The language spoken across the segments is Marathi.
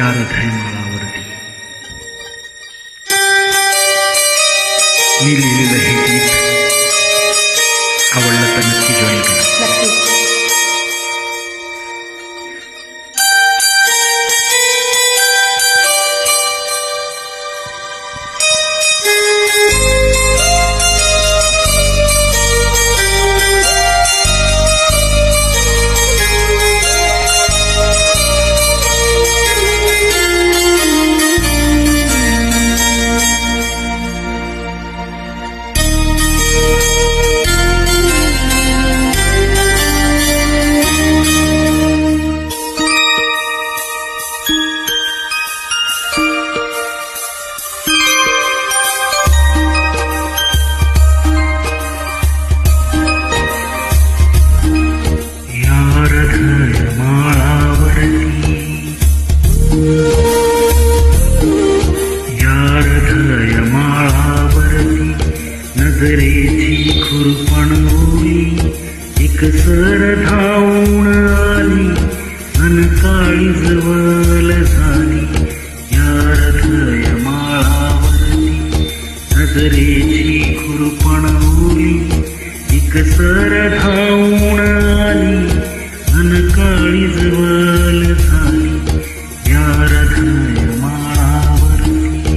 चार धैमाळावरती मी लिहिलेलं हे गीत आवडलं तर नक्की जॉईन करा. एक सर धावून आली अन काळी जवळ झाली. यार माळावरती नजरेची खुरपण होई एक सर धावून आली अन काळी जवळ झाली. या हृदय माळावरती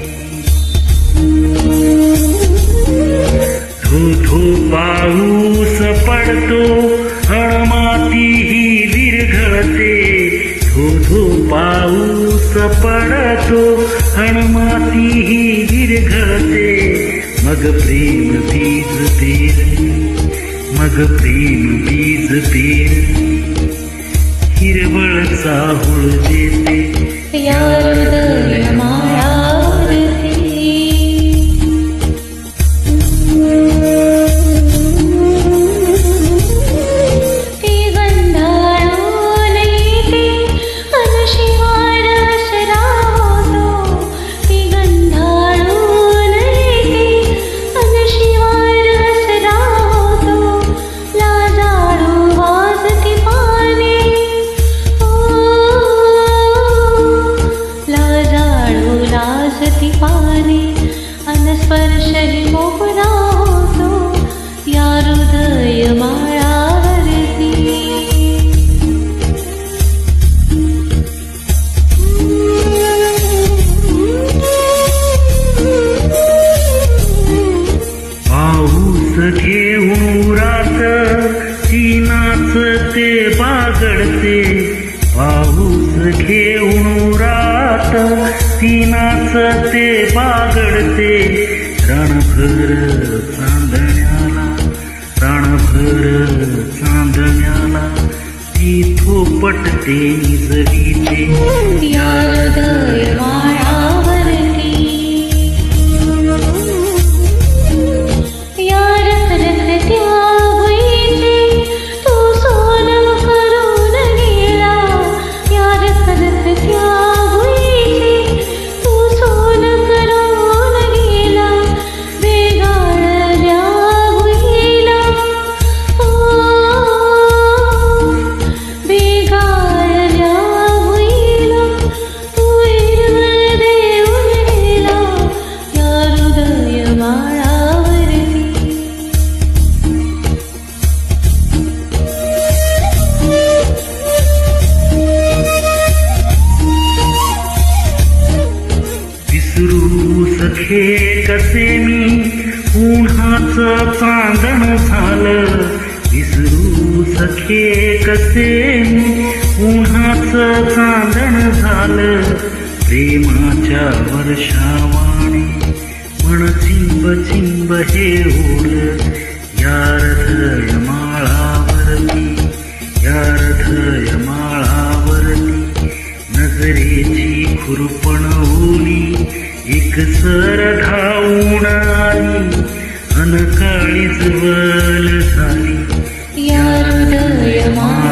धो धो पाहू पडतो हणमाती ही विरघळते धो धो पाऊस पडतो हणमाती ही विरघळते मग प्रेम बीज पेरली मग प्रेम बीज पेरली हिरवळ चाहुळ देते या लाजती पारे अनस्पर्शही मोहना होतो या हृदय माळावरती. पाऊस घेऊन रात चिनाच ते बागडते पाऊस घेऊन रात चिनाच ते बागडते. रणभर चांदण्याला रणभर चांदण्याला ती थोपटते निजवीते या हृदय माळावरती या रखरखत्या भुईचे तो सोनं करून गेला. या रखरखत्या हे कसे मी उन्हाचं चांदण झालं. विसरू सखे कसे मी उन्हाचं चांदण झालं. प्रेमाच्या वर्षावाणी पण चिंब चिंब हे ओढ. यार माळा एक सर धावून आली अन काळी जवळ झाली या हृदय माळावरती